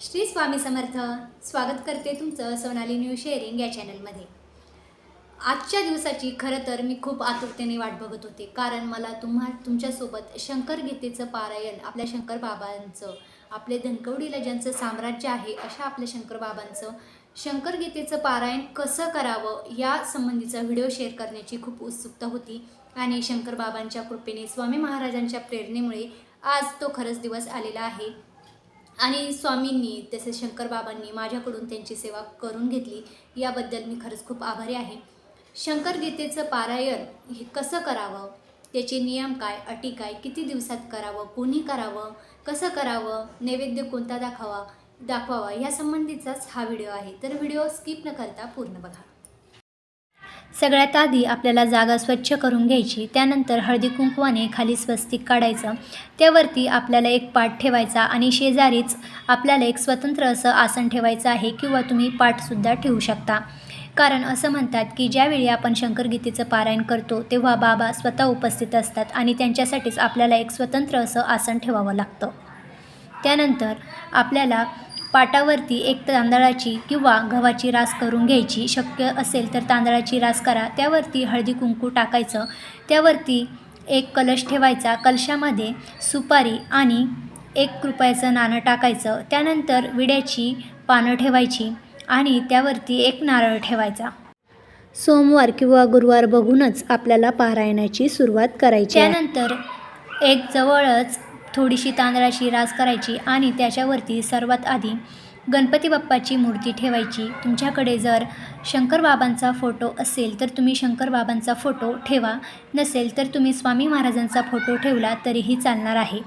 श्री स्वामी समर्थ. स्वागत करते तुमचं सोनाली न्यू शेअरिंग या चॅनलमध्ये आजच्या दिवसाची खरं तर मी खूप आतुरतेने वाट बघत होते. कारण मला तुम्हा तुमच्यासोबत शंकर गीतेचं पारायण आपल्या शंकर बाबांचं आपले धनकवडीला ज्यांचं साम्राज्य आहे अशा आपल्या शंकर बाबांचं शंकर गीतेचं पारायण कसं करावं या संबंधीचा व्हिडिओ शेअर करण्याची खूप उत्सुकता होती. आणि शंकर बाबांच्या कृपेने स्वामी महाराजांच्या प्रेरणेमुळे आज तो खरंच दिवस आलेला आहे. आणि स्वामींनी तसेच शंकरबाबांनी माझ्याकडून त्यांची सेवा करून घेतली याबद्दल मी खरंच खूप आभारी आहे. शंकर गीतेचं पारायण हे कसं करावं? त्याचे नियम काय? अटी काय? किती दिवसात करावं? कोणी करावं? कसं करावं? नैवेद्य कोणता दाखवा दाखवावा? यासंबंधीचाच हा व्हिडिओ आहे. तर व्हिडिओ स्किप न करता पूर्ण बघा. सगळ्यात आधी आपल्याला जागा स्वच्छ करून घ्यायची त्यानंतर हळदी कुंकवाने खाली स्वस्तिक काढायचं त्यावरती आपल्याला एक पाठ ठेवायचा आणि शेजारीच आपल्याला एक स्वतंत्र असं आसन ठेवायचं आहे किंवा तुम्ही पाठसुद्धा ठेवू शकता. कारण असं म्हणतात की ज्यावेळी आपण शंकरगीतेचं पारायण करतो तेव्हा बाबा स्वतः उपस्थित असतात आणि त्यांच्यासाठीच आपल्याला एक स्वतंत्र असं आसन ठेवावं लागतं. त्यानंतर आपल्याला पाटावरती एक तांदळाची किंवा गव्हाची रास करून घ्यायची शक्य असेल तर तांदळाची रास करा. त्यावरती हळदी कुंकू टाकायचं. त्यावरती एक कलश ठेवायचा. कलशामध्ये सुपारी आणि एक रुपयाचं नाणं टाकायचं. त्यानंतर विड्याची पानं ठेवायची आणि त्यावरती एक नारळ ठेवायचा. सोमवार किंवा गुरुवार बघूनच आपल्याला पारायणाची सुरुवात करायची त्यानंतर एक जवळच थोडीशी तांदळाची रास करायची आणि त्याच्यावरती सर्वात आधी गणपती बाप्पाची मूर्ती ठेवायची. तुमच्याकडे जर शंकर बाबांचा फोटो असेल तर तुम्ही शंकर बाबांचा फोटो ठेवा. नसेल तर तुम्ही स्वामी महाराजांचा फोटो ठेवला तरीही चालणार आहे.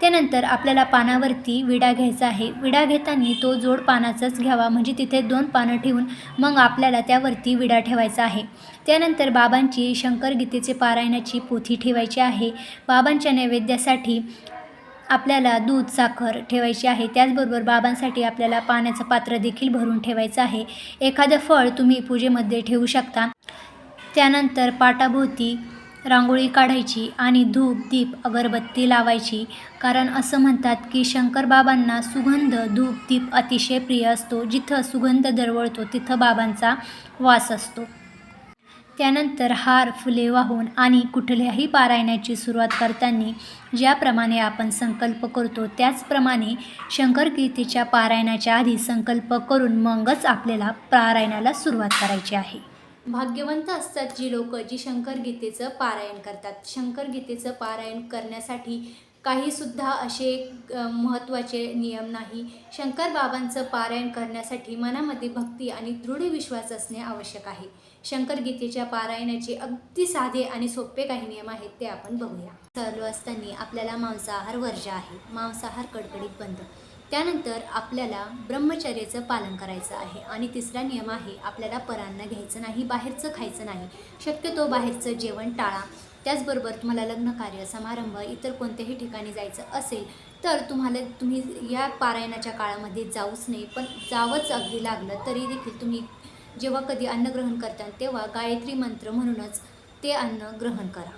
त्यानंतर आपल्याला पानावरती विडा घ्यायचा आहे. विडा घेताना तो जोड पानाचाच घ्यावा. म्हणजे तिथे दोन पानं ठेवून मग आपल्याला त्यावरती विडा ठेवायचा आहे. त्यानंतर बाबांची शंकर गीतेचे पारायणाची पोथी ठेवायची आहे. बाबांच्या नैवेद्यासाठी आपल्याला दूध साखर ठेवायची आहे. त्याचबरोबर बाबांसाठी आपल्याला पाण्याचं पात्र देखील भरून ठेवायचं आहे. एखादं फळ तुम्ही पूजेमध्ये ठेवू शकता. त्यानंतर पाटाभोवती रांगोळी काढायची आणि धूप दीप अगरबत्ती लावायची. कारण असं म्हणतात की शंकर बाबांना सुगंध धूप दीप अतिशय प्रिय असतो. जिथं सुगंध दरवळतो तिथं बाबांचा वास असतो. त्यानंतर हार फुले वाहून आणि कुठल्याही पारायणाची सुरुवात करताना ज्याप्रमाणे आपण संकल्प करतो त्याचप्रमाणे शंकरकीर्तीच्या पारायणाच्या आधी संकल्प करून मगच आपल्याला पारायणाला सुरुवात करायची आहे. भाग्यवंत असतात जी लोक जी शंकर गीतेचं पारायण करतात. शंकर गीतेचं पारायण करण्यासाठी काहीसुद्धा असे महत्त्वाचे नियम नाही. शंकर बाबांचं पारायण करण्यासाठी मनामध्ये भक्ती आणि दृढ विश्वास असणे आवश्यक आहे. शंकर गीतेच्या पारायणाचे अगदी साधे आणि सोपे काही नियम आहेत ते आपण बघूया. चालू असताना आपल्याला मांसाहार वर्ज आहे. मांसाहार कडकडीत बंद. त्यानंतर आपल्याला ब्रह्मचर्याचं पालन करायचं आहे आणि तिसरा नियम आहे आपल्याला परांना घ्यायचं नाही बाहेरचं खायचं नाही. शक्यतो बाहेरचं जेवण टाळा. त्याचबरोबर तुम्हाला लग्नकार्य समारंभ इतर कोणत्याही ठिकाणी जायचं असेल तर तुम्हाला तुम्ही या पारायणाच्या काळामध्ये जाऊच नाही पण जावंच अगदी लागलं तरी देखील तुम्ही जेव्हा कधी अन्न ग्रहण करता तेव्हा गायत्री मंत्र म्हणूनच ते अन्न ग्रहण करा.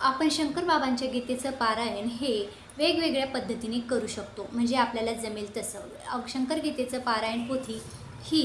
आपण शंकर बाबांच्या गीतेचं पारायण हे वेगवेगळ्या पद्धतीने करू शकतो. म्हणजे आपल्याला जमेल तसं. शंकर गीतेचं पारायण पोथी ही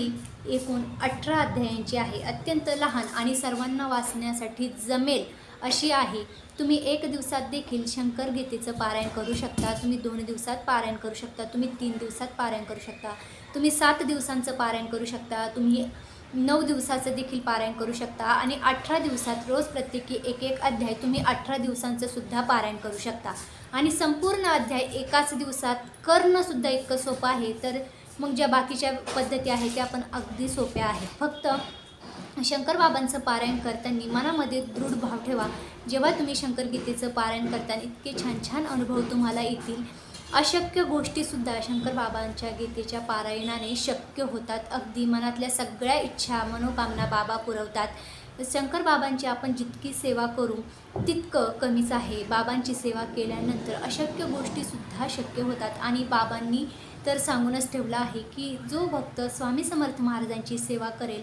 एकूण अठरा अध्यायांची आहे. अत्यंत लहान आणि सर्वांना वाचण्यासाठी जमेल. अशी आहे. तुम्ही एक दिवसात देखील शंकर गीतेचं पारायण करू शकता. तुम्ही दोन दिवसात पारायण करू शकता. तुम्ही तीन दिवसात पारायण करू शकता. तुम्ही सात दिवसांचं पारायण करू शकता. तुम्ही नऊ दिवसाचं देखील पारायण करू शकता. आणि अठरा दिवसात रोज प्रत्येकी एक एक अध्याय तुम्ही अठरा दिवसांचं सुद्धा पारायण करू शकता. आणि संपूर्ण अध्याय एकाच दिवसात करणंसुद्धा इतकं सोपं आहे. तर मग ज्या बाकीच्या पद्धती आहेत त्या पण अगदी सोप्या आहेत. फक्त शंकर बाबांचं पारायण करताना मनामध्ये दृढ भाव ठेवा. जेव्हा तुम्ही शंकर गीतेचं पारायण करताना इतके छान छान अनुभव तुम्हाला येतील. अशक्य गोष्टीसुद्धा शंकर बाबांच्या गीतेच्या पारायणाने शक्य होतात. अगदी मनातल्या सगळ्या इच्छा मनोकामना बाबा पुरवतात. शंकर बाबांची आपण जितकी सेवा करू तितकं कमीच आहे. बाबांची सेवा केल्यानंतर अशक्य गोष्टीसुद्धा शक्य होतात. आणि बाबांनी तर सांगूनच ठेवलं आहे की जो भक्त स्वामी समर्थ महाराजांची सेवा करेल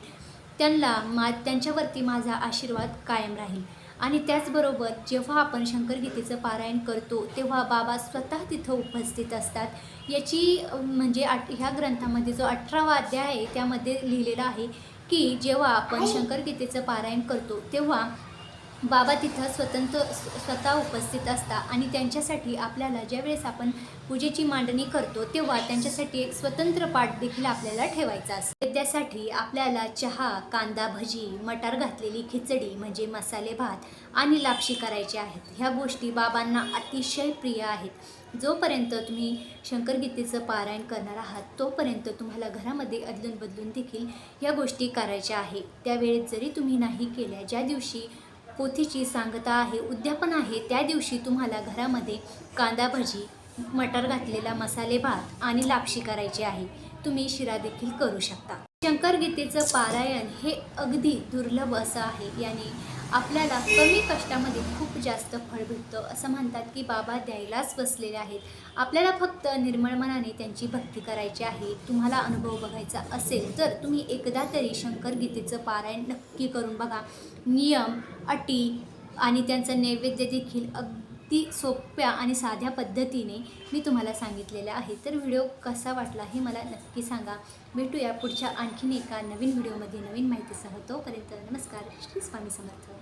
त्यांना मा त्यांच्यावरती माझा आशीर्वाद कायम राहील. आणि त्याचबरोबर जेव्हा आपण शंकरगीतेचं पारायण करतो तेव्हा बाबा स्वतः तिथं उपस्थित असतात. याची म्हणजे आठ ह्या ग्रंथामध्ये जो अठरावा अध्याय आहे त्यामध्ये लिहिलेला आहे की जेव्हा आपण शंकरगीतेचं पारायण करतो तेव्हा बाबा तिथं स्वतंत्र स्वतः उपस्थित असता आणि त्यांच्यासाठी आपल्याला ज्यावेळेस आपण पूजेची मांडणी करतो तेव्हा त्यांच्यासाठी एक स्वतंत्र पाठ देखील आपल्याला ठेवायचा असतो. त्यासाठी आपल्याला चहा कांदा भजी मटार घातलेली खिचडी म्हणजे मसाले भात आणि लापशी करायचे आहेत. ह्या गोष्टी बाबांना अतिशय प्रिय आहेत. जोपर्यंत तुम्ही शंकरगीतेचं पारायण करणार आहात तोपर्यंत तुम्हाला घरामध्ये अदलून बदलून देखील या गोष्टी करायच्या आहे. त्यावेळेस जरी तुम्ही नाही केल्या ज्या दिवशी पोथीची सांगता आहे उद्यापन आहे. त्या दिवशी तुम्हाला घरामध्ये कांदा भजी मटर घातलेला मसाले भात आणि लापशी करायची आहे. तुम्ही शिरा देखील करू शकता. शंकरगीतेचं पारायण हे अगदी दुर्लभ असं आहे. याने आपल्याला कमी कष्टामध्ये खूप जास्त फळ भेटतं. असं म्हणतात की बाबा द्यायलाच बसलेले आहेत. आपल्याला फक्त निर्मळ मनाने त्यांची भक्ती करायची आहे. तुम्हाला अनुभव बघायचा असेल तर तुम्ही एकदा तरी शंकरगीतेचं पारायण नक्की करून बघा. नियम अटी आणि त्यांचं नैवेद्य देखील ती सोप्या आणि साध्या पद्धतीने मी तुम्हाला सांगितलेल्या आहे तर व्हिडिओ कसा वाटला हे मला नक्की सांगा. भेटूया पुढच्या आणखीन एका नवीन व्हिडिओमध्ये नवीन माहितीसह. तोपर्यंत नमस्कार. श्री स्वामी समर्थ.